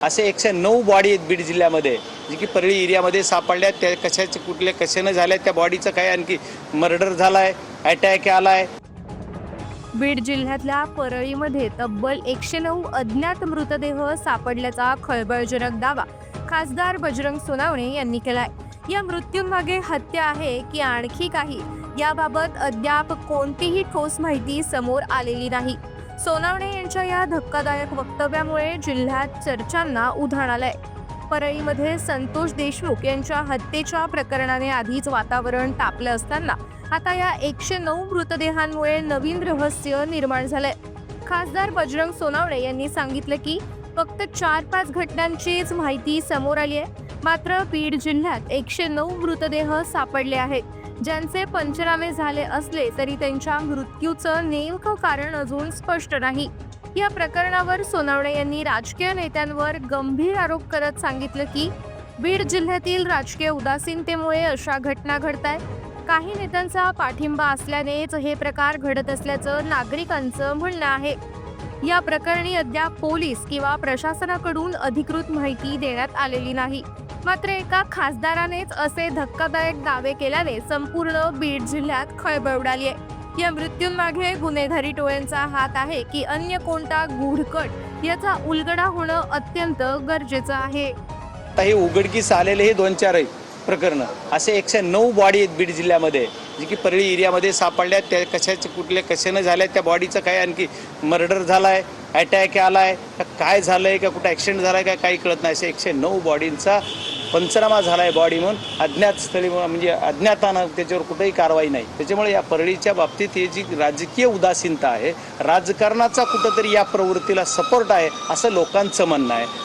असे एकशे नऊ बॉडी आहेत बीड जिल्ह्यामध्ये जे की परळी एरियामध्ये सापडल्या. त्या कशाचे कुठले कशाने झाल्या त्या बॉडीचं काय आणखी मर्डर झालाय अटॅक आलाय? बीड जिल्ह्यातल्या परळीमध्ये तब्बल एकशे नऊ अज्ञात मृतदेह सापडल्याचा खळबळजनक दावा खासदार बजरंग सोनावणे यांनी केलाय. या मृत्यूंमागे हत्या आहे की आणखी काही? याबाबत अद्याप कोणतीही ठोस माहिती समोर आलेली नाही. सोनावणे यांच्या या धक्कादायक वक्तव्यामुळे जिल्ह्यात चर्चांना उधाण आलंय. परळीमध्ये संतोष देशमुख यांच्या हत्येच्या प्रकरणाने आधीच वातावरण तापलं असताना आता या एकशे नऊ मृतदेहांमुळे नवीन रहस्य निर्माण झालंय. खासदार बजरंग सोनावणे यांनी सांगितलं की फक्त चार पाच घटनांचीच माहिती समोर आली आहे. मात्र बीड जिल्ह्यात एकशे नऊ मृतदेह सापडले आहेत. ज्यांचे पंचनामे झाले असले तरी त्यांच्या मृत्यूचं नेमकं कारण अजून स्पष्ट नाही. या प्रकरणावर सोनावणे यांनी राजकीय नेत्यांवर गंभीर आरोप करत सांगितलं की बीड जिल्ह्यातील राजकीय उदासीनतेमुळे अशा घटना घडत आहेत काही नेत्यांचा पाठिंबा असल्यानेच हे प्रकार घडत असल्याचं नागरिकांचं म्हणणं आहे. या प्रकरणी अद्याप पोलीस किंवा प्रशासनाकडून अधिकृत माहिती देण्यात आलेली नाही. मात्र एका खासदारानेच असे धक्कादायक दावे केल्याने संपूर्ण बीड जिल्ह्यात खळबळ उडाली आहे. या मृत्यूंमागे गुन्हेगारी टोळ्यांचा हात आहे की अन्य कोणता गुढकट याचा उलगडा होणं अत्यंत गरजेचं आहे. आता हे उघडकीस आलेले हे दोन चार प्रकरण. असे एकशे नऊ बॉडी आहेत बीड जिल्ह्यामध्ये. जे की परळी एरियामध्ये सापडल्या त्या कशाचे कुठल्या कशानं झाल्या त्या बॉडीचं काय आणखी मर्डर झाला आहे अटॅक आला का काय झालं आहे का कुठं ॲक्सिडेंट झालाय का काही कळत नाही. असे एकशे नऊ बॉडींचा पंचनामा झाला आहे बॉडी म्हणून. अज्ञात स्थळी म्हणजे अज्ञातानं त्याच्यावर कुठेही कारवाई नाही. त्याच्यामुळे या परळीच्या बाबतीत ही जी राजकीय उदासीनता आहे राजकारणाचा कुठंतरी या प्रवृत्तीला सपोर्ट आहे असं लोकांचं म्हणणं आहे.